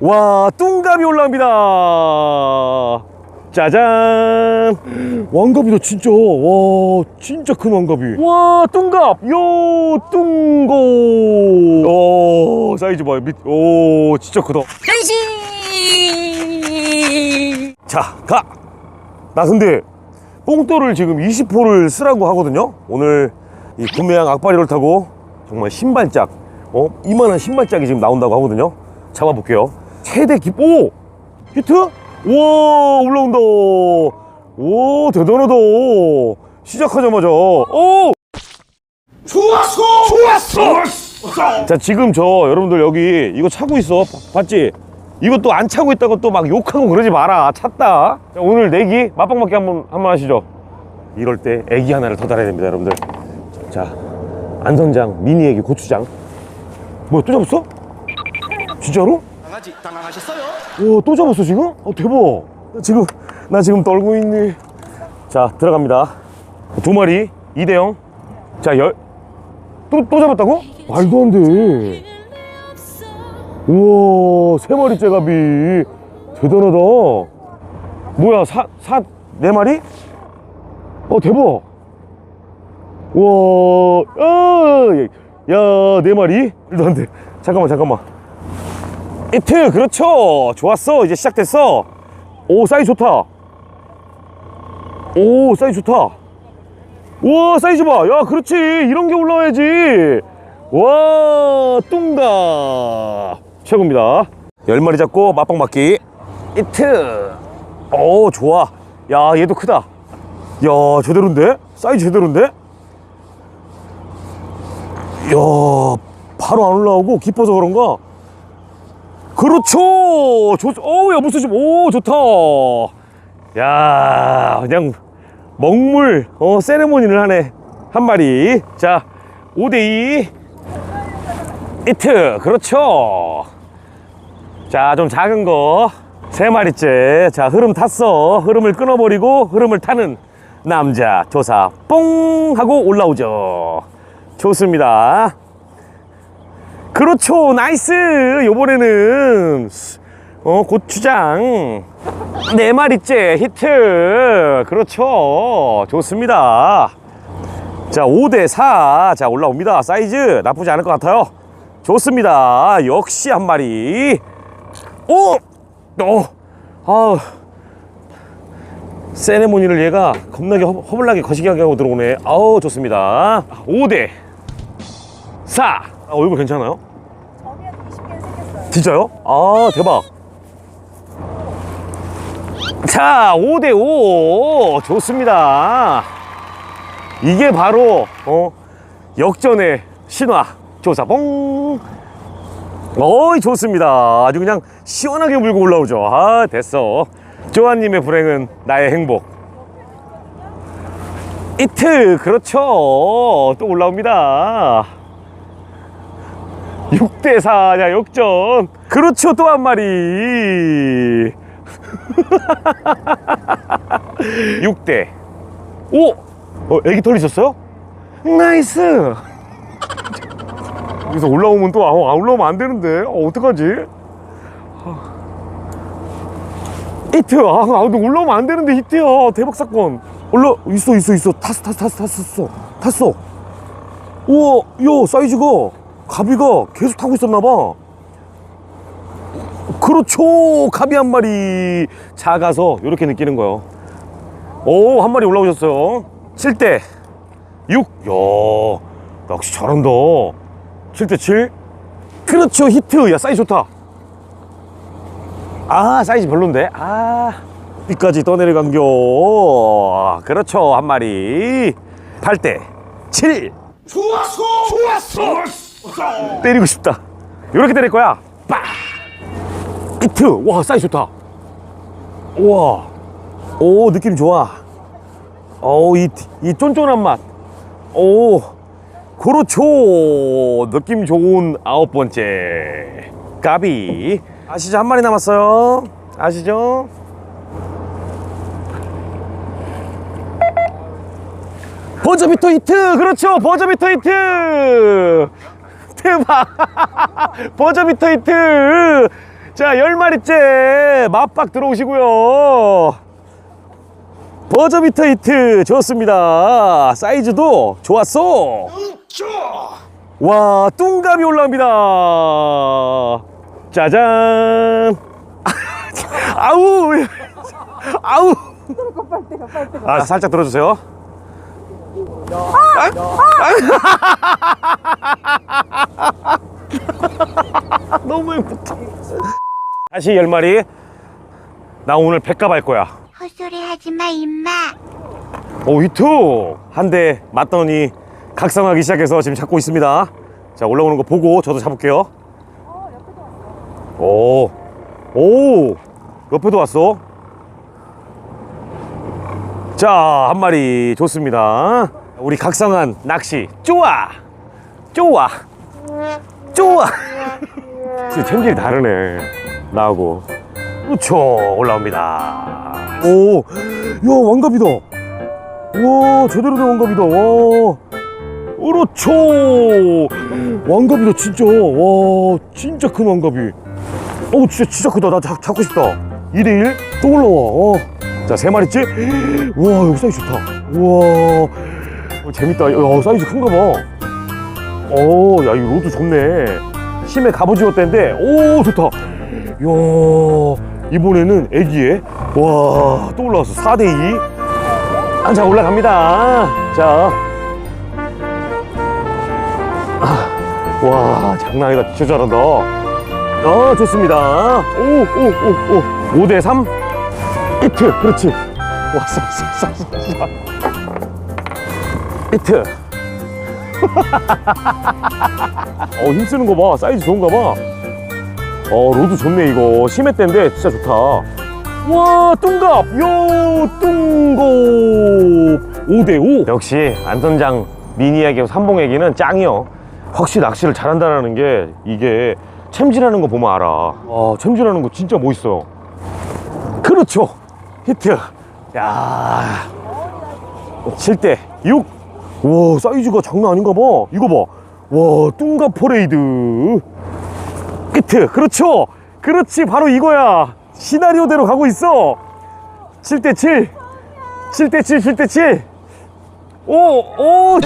와, 뚱갑이 올라옵니다. 짜잔. 왕갑이다, 진짜. 와, 진짜 큰 왕갑이. 와, 뚱갑. 요, 뚱고. 오, 사이즈 봐요. 밑, 오, 진짜 크다. 변신! 자, 가! 나 근데 뽕돌을 지금 20호를 쓰라고 하거든요? 오늘 이 구매한 악바리를 타고 정말 신발짝, 어? 이만한 신발짝이 지금 나온다고 하거든요? 잡아볼게요. 최대 기, 오! 히트? 우와, 올라온다. 오, 대단하다. 시작하자마자, 오! 좋았어! 좋았어! 자 지금 저 여러분들 여기 이거 차고 있어 봐- 봤지? 이거 또 안 차고 있다고 또 막 욕하고 그러지 마라 찼다 자, 오늘 내기 맛방맞기 한 번 한 번 하시죠 이럴 때 애기 하나를 더 달아야 됩니다 여러분들 자 안선장 미니 애기 고추장 뭐야 또 잡았어? 진짜로? 강아지 당황하셨어요? 오, 또 잡았어, 지금? 어, 대박. 나 지금, 나 지금 떨고 있니? 자, 들어갑니다. 두 마리, 2대0. 자, 열, 또, 또 잡았다고? 말도 안 돼. 우와, 세 마리째 갑이. 대단하다. 뭐야, 사, 사, 네 마리? 어, 대박. 우와, 야, 야, 네 마리? 말도 안 돼. 잠깐만, 잠깐만. 이트 그렇죠. 좋았어. 이제 시작됐어. 오 사이즈 좋다. 오 사이즈 좋다. 우와 사이즈 봐야 그렇지. 이런 게 올라와야지. 와 뚱다 최고입니다. 10마리 잡고 맛방 맞기. 이트 오 좋아. 야 얘도 크다. 야 제대로인데? 사이즈 제대로인데? 야 바로 안 올라오고 깊어서 그런가 그렇죠. 좋, 어우, 야, 무슨 좀, 오, 좋다. 야, 그냥 먹물, 어, 세레모니를 하네. 한 마리. 자, 5대2. 이트, 그렇죠. 자, 좀 작은 거. 세 마리째. 자, 흐름 탔어. 흐름을 끊어버리고 흐름을 타는 남자. 조사, 뽕! 하고 올라오죠. 좋습니다. 그렇죠. 나이스. 요번에는 어 고추장. 네 마리째 히트. 그렇죠. 좋습니다. 자 5대4 자 올라옵니다. 사이즈 나쁘지 않을 것 같아요. 좋습니다. 역시 한 마리. 오! 어! 아우. 세레모니를 얘가 겁나게 허, 허블나게 거시기하게 하고 들어오네. 아우 좋습니다. 5대 4 아, 얼굴 괜찮아요? 저기에도 20개 생겼어요. 진짜요? 아 대박. 자 5대5 좋습니다. 이게 바로 어, 역전의 신화 조사봉 어이 좋습니다. 아주 그냥 시원하게 물고 올라오죠. 아 됐어. 조아님의 불행은 나의 행복. 이트 그렇죠. 또 올라옵니다 6대 4냐 역전. 그렇죠 또 한 마리. 6대. 5 어, 애기 털 있었어요? 나이스! 여기서 올라오면 또 아, 아, 올라오면 안 되는데. 어, 어떡하지? 히트! 아, 아 올라오면 안 되는데 히트야 대박 사건. 올라 있어 있어 있어. 탔어 탔어 탔어 탔어 탔어. 우와 야 사이즈가 가비가 계속 타고 있었나 봐. 그렇죠. 가비 한 마리 작아서 이렇게 느끼는 거예요. 오 한 마리 올라오셨어요. 7대 6 야, 역시 잘한다. 7대 7 그렇죠. 히트. 야 사이즈 좋다. 아 사이즈 별론데. 아 삐까지 떠내려간겨. 그렇죠. 한 마리. 8대 7 좋았어! 좋았어! 때리고 싶다. 이렇게 때릴 거야. 빠 히트 와 사이즈 좋다. 우와. 오 느낌 좋아. 오이 이 쫀쫀한 맛오 그렇죠. 느낌 좋은 아홉 번째. 까비. 아시죠? 한 마리 남았어요. 아시죠? 버저비터 히트 그렇죠. 버저비터 히트 대박 버저비터 히트 자, 열 마리째 맞박 들어오시고요. 버저비터 히트 좋습니다. 사이즈도 좋았어. 와, 뚱갑이 올라옵니다. 짜잔. 아우. 아우. 아, 살짝 들어주세요. 너무 예쁘다. 다시 열 마리. 나 오늘 백갑 할 거야. 헛소리 하지 마, 임마. 오 히트 한 대 맞더니 각성하기 시작해서 지금 잡고 있습니다 자 올라오는 거 보고 저도 잡을게요 오, 오 옆에도 왔어 자 한 마리 좋습니다 우리 각성한 낚시 좋아! 좋아! 좋아! 진짜 체질이 다르네. 나하고. 그렇죠 올라옵니다. 오야 왕갑이다. 우와 제대로 된 왕갑이다. 와. 그렇죠 왕갑이다 진짜. 와 진짜 큰 왕갑이. 어우 진짜 진짜 크다. 나 잡, 잡고 싶다. 2대1 또 올라와. 어. 자세 마리째. 우와 여기 사이즈 좋다. 우와. 어, 재밌다 야 사이즈 큰가 봐오야이 로드 좋네 심해 갑오징어 때인데 오 좋다 야 이번에는 애기에 와 또 올라왔어 4대2 아, 자 올라갑니다. 자, 아, 와 장난 아니다. 진짜 잘한다. 어 좋습니다. 오오오 오. 5대 3. 히트. 그렇지. 왔어 왔어 왔어. 히트. 어 힘쓰는 거 봐. 사이즈 좋은가 봐. 어 로드 좋네 이거. 심해 때인데 진짜 좋다. 와 뚱갑 요 뚱갑 5대5 역시 안선장 미니에게 삼봉에게는 짱이요 확실히 낚시를 잘한다는 게 이게 챔질하는 거 보면 알아 와 챔질하는 거 진짜 멋있어요 그렇죠 히트 야 7대 6 와 사이즈가 장난 아닌가 봐. 이거 봐와 뚱갑 퍼레이드. 히트 그렇죠? 그렇지 바로 이거야. 시나리오대로 가고 있어. 7대7 7대7 7대7 오, 오, 오,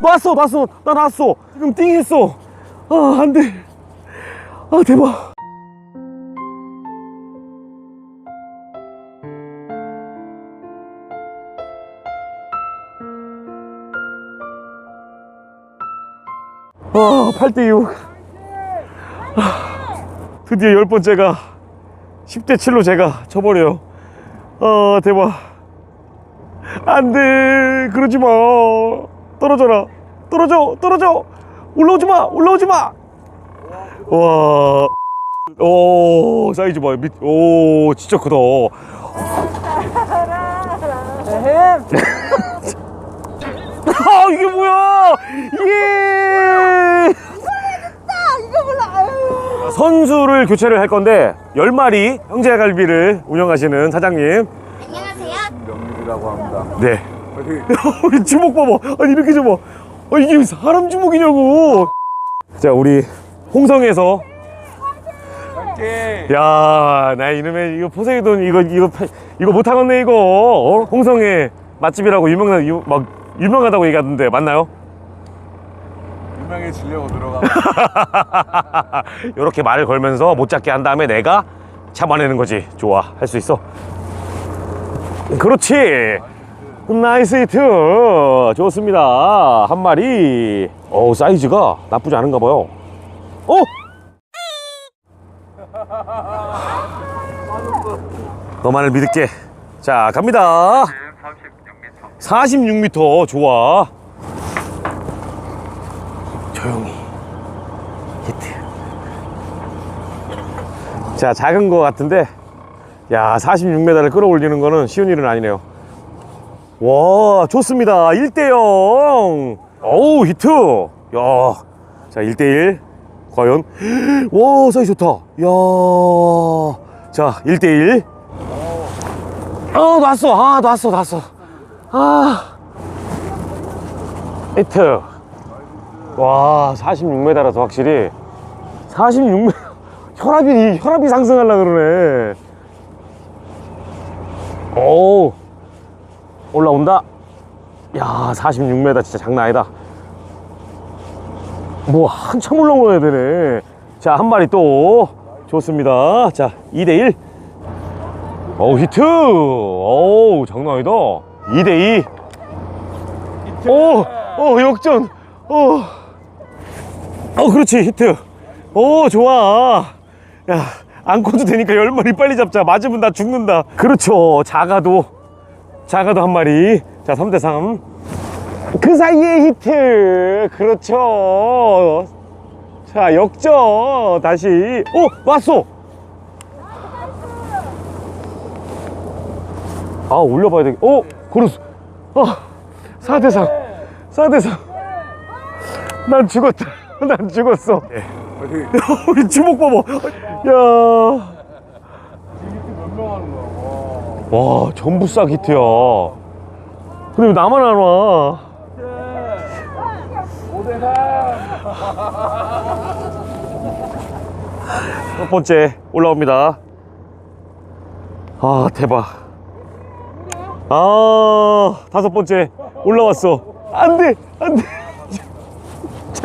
놨어, 놨어, 나 놨어. 지금 띵 했어. 아, 안 돼. 아, 대박. 아, 8대6. 드디어 열 번째가 10대 7로 제가 쳐버려요. 아 대박. 안 돼 그러지 마. 떨어져라. 떨어져 떨어져. 올라오지 마 올라오지 마. 와. 오 사이즈 봐. 밑. 오 진짜 크다. 아 이게 뭐야? 예. 선수를 교체를 할 건데 10마리 형제갈비를 운영하시는 사장님 안녕하세요. 명률이라고 합니다. 네 주먹 봐봐 아니 이렇게 줘봐 아, 이게 사람 주먹이냐고 자 우리 홍성에서 함께 야나 이놈의 이거 포세이돈 이거 이거 파- 이거 못 하겠네 이거 어? 홍성의 맛집이라고 유명하, 유, 막 유명하다고 얘기하던데 맞나요? 유명해지려고 들어가. 이렇게 말을 걸면서 못 잡게 한 다음에 내가 잡아내는 거지. 좋아 할 수 있어. 그렇지. 나이스 히트. 좋습니다. 한 마리. 어우 사이즈가 나쁘지 않은가 봐요. 어? 너만을 믿을게. 자 갑니다. 46m 46m 좋아 조용히 히트 자 작은 거 같은데 야 46m를 끌어올리는 거는 쉬운 일은 아니네요. 와 좋습니다. 1대0 어우 히트. 야자 1대1 과연? 와 사이 좋다. 야자 1대1 어 놨어. 아 놨어 놨어. 아. 히트 와 46m라서 확실히 46m 혈압이 혈압이 상승하려 그러네. 오 올라온다. 야 46m 진짜 장난 아니다. 뭐 한참 올라오야 되네. 자 한 마리 또 좋습니다. 자 2대1 어우 히트 어우 장난 아니다 2대2 오, 오 역전 오. 어 그렇지 히트. 오 좋아. 야 안고도 되니까 열 마리 빨리 잡자. 맞으면 나 죽는다. 그렇죠. 작아도 작아도 한 마리. 자 3대3 그 사이에 히트. 그렇죠. 자 역전. 다시. 오 왔어. 아 올려봐야 되겠 오 그렇소 아 4대3 4대3 난 죽었다 난 죽었어 우리 주먹 봐봐 야 와, 전부 싹 히트야. 근데 왜 나만 안 와? 첫 번째 올라옵니다. 아, 대박. 아, 다섯 번째 올라왔어. 안 돼, 안 돼.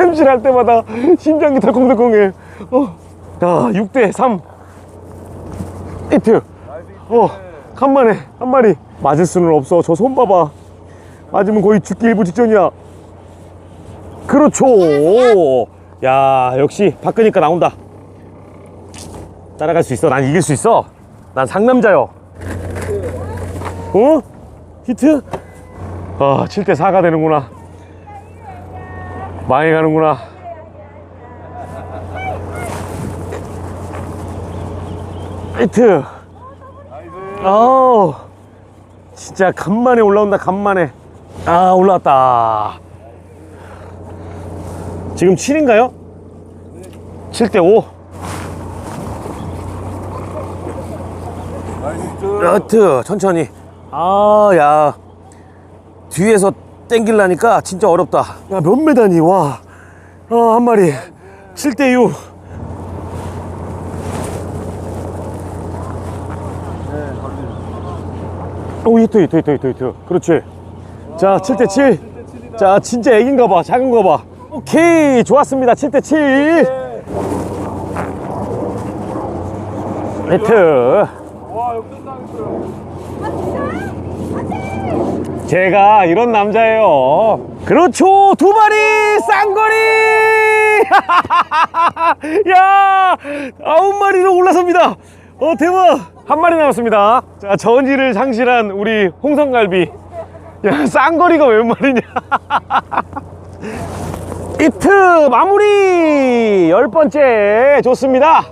챔질할 때마다 심장이 덜컹덜컹해. 어. 자, 6대 3. 히트. 어, 간만에 한 마리. 맞을 수는 없어. 저 손 봐봐. 맞으면 거의 죽기 일부 직전이야. 그렇죠. 야, 역시 바꾸니까 나온다. 따라갈 수 있어. 난 이길 수 있어. 난 상남자요. 어? 히트? 아, 7대 4가 되는구나. 망해가는구나. 히트. 아우, 진짜 간만에 올라온다, 간만에. 아, 올라왔다. 지금 7인가요? 7대 5. 여트 천천히. 아, 야. 뒤에서 땡길라니까 진짜 어렵다. 야, 몇 메다니, 와. 아, 한 마리. 7대 6. 오, 히트, 히트, 히트, 히트, 히트. 그렇지. 자, 7대 7. 자, 진짜 애긴가 봐. 작은 거 봐. 오케이. 좋았습니다. 7대 7. 히트. 제가 이런 남자예요. 그렇죠. 두 마리 쌍거리. 야, 아홉 마리로 올라섭니다. 어 대박. 한 마리 남았습니다. 자, 저언지를 상실한 우리 홍성갈비. 야, 쌍거리가 웬 말이냐. 이트 마무리 열 번째 좋습니다.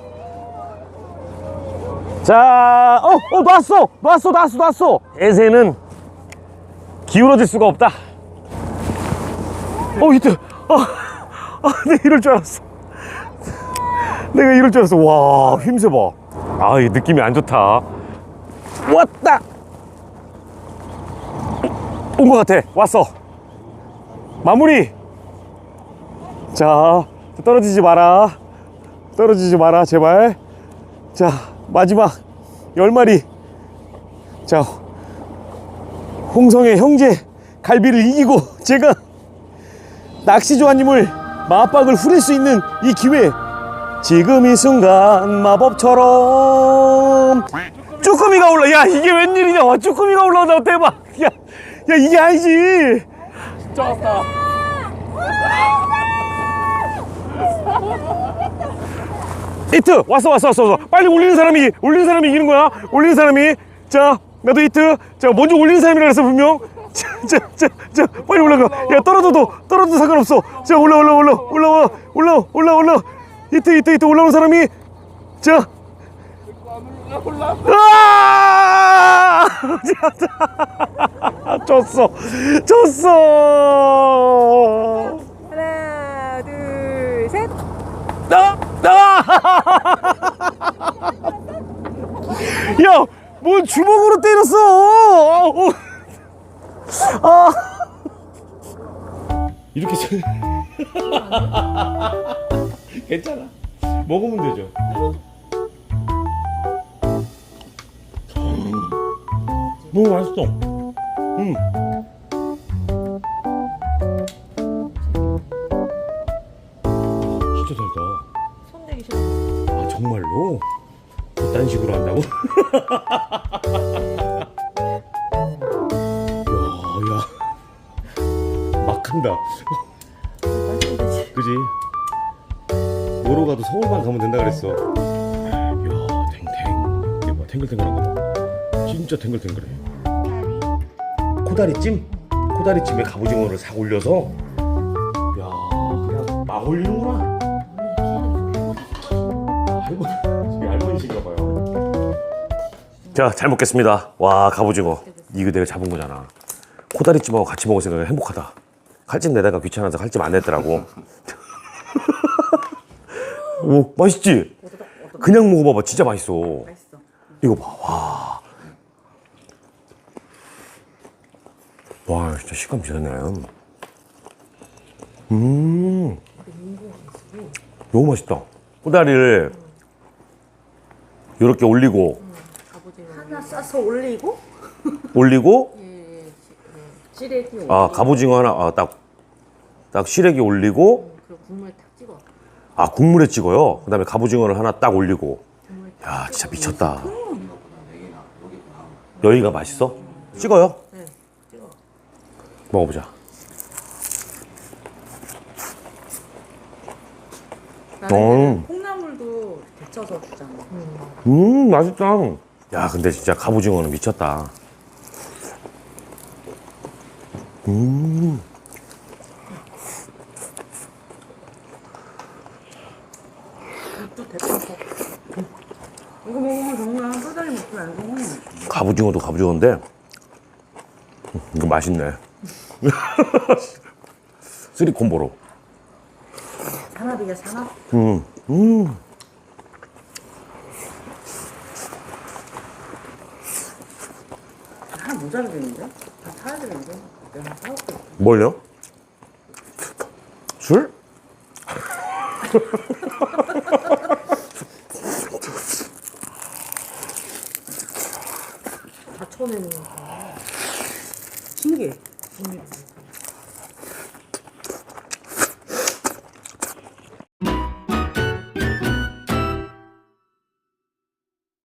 자, 어, 어, 놨어, 놨어, 놨어, 놨어. 대세는 기울어질 수가 없다. 어, 히트. 아, 아, 내가 이럴 줄 알았어. 내가 이럴 줄 알았어. 와, 힘세 봐. 아, 이 느낌이 안 좋다. 왔다. 온 것 같아. 왔어. 마무리. 자, 떨어지지 마라. 떨어지지 마라, 제발. 자, 마지막 열 마리. 자, 홍성의 형제 갈비를 이기고 제가 낚시 조아님을 마박을 후릴 수 있는 이 기회. 지금 이 순간 마법처럼 쭈꾸미가 올라. 야 이게 웬일이냐? 와 쭈꾸미가 올라온다 대박. 야, 야 이게 아니지. 히트 왔어 왔어 왔어 왔어 빨리 올리는 사람이 올리는 사람이 이기는 거야 올리는 사람이 자 나도 히트 자 먼저 올리는 사람이라 그랬어 분명 자자자 빨리 올라가 야 떨어져도 떨어져도 상관없어 자 올라 올라 올라 올라와 올라 올라 올라 히트 히트 히트 올라오는 사람이 자 아! 졌어 졌어 하나, 둘, 셋. 나! 나! 야, 뭘 주먹으로 때렸어! 아! 이렇게 괜찮아. 먹으면 되죠. 음. 너무 맛있어. 음. 진짜 달다. 손대기 싫어. 아 정말로? 이딴 식으로 한다고? 진짜 탱글탱글해. 코다리찜? 코다리찜에 갑오징어를 싹 올려서. 야, 그냥 막 올리는구나. 아이고, 되게 할머니신가 봐요. 자, 잘 먹겠습니다. 와, 갑오징어. 이거 내가 잡은 거잖아. 코다리찜하고 같이 먹을 생각에 행복하다. 칼집 내다가 귀찮아서 칼집 안 냈더라고. 오, 맛있지? 그냥 먹어봐봐. 진짜 맛있어. 맛있어. 이거 봐, 와. 와, 진짜 식감 미쳤네. 음. 너무 맛있다. 꼬다리를 이렇게 올리고, 하나 싸서 올리고 올리고, 찌레기 아, 갑오징어 하나, 아, 딱, 딱 시래기 올리고, 그리고 국물 탁 찍어. 아, 국물에 찍어요. 그 다음에 갑오징어를 하나 딱 올리고. 야, 진짜 미쳤다. 여기가 맛있어? 찍어요? 먹어보자. 나는 어. 콩나물도 데쳐서 주잖아. 음, 맛있다. 야, 근데 진짜 갑오징어는 미쳤다. 음. 또 데쳐서. 이거 먹으면 정말 소다리 먹지 말고 갑오징어도 갑오징어인데, 음, 이거 맛있네. 쓰리 콤보로. 산업이야 산업. 음, 음. 하나 모자르겠는데? 다 사야 되는데? 내가 사올게. 뭘요? 술?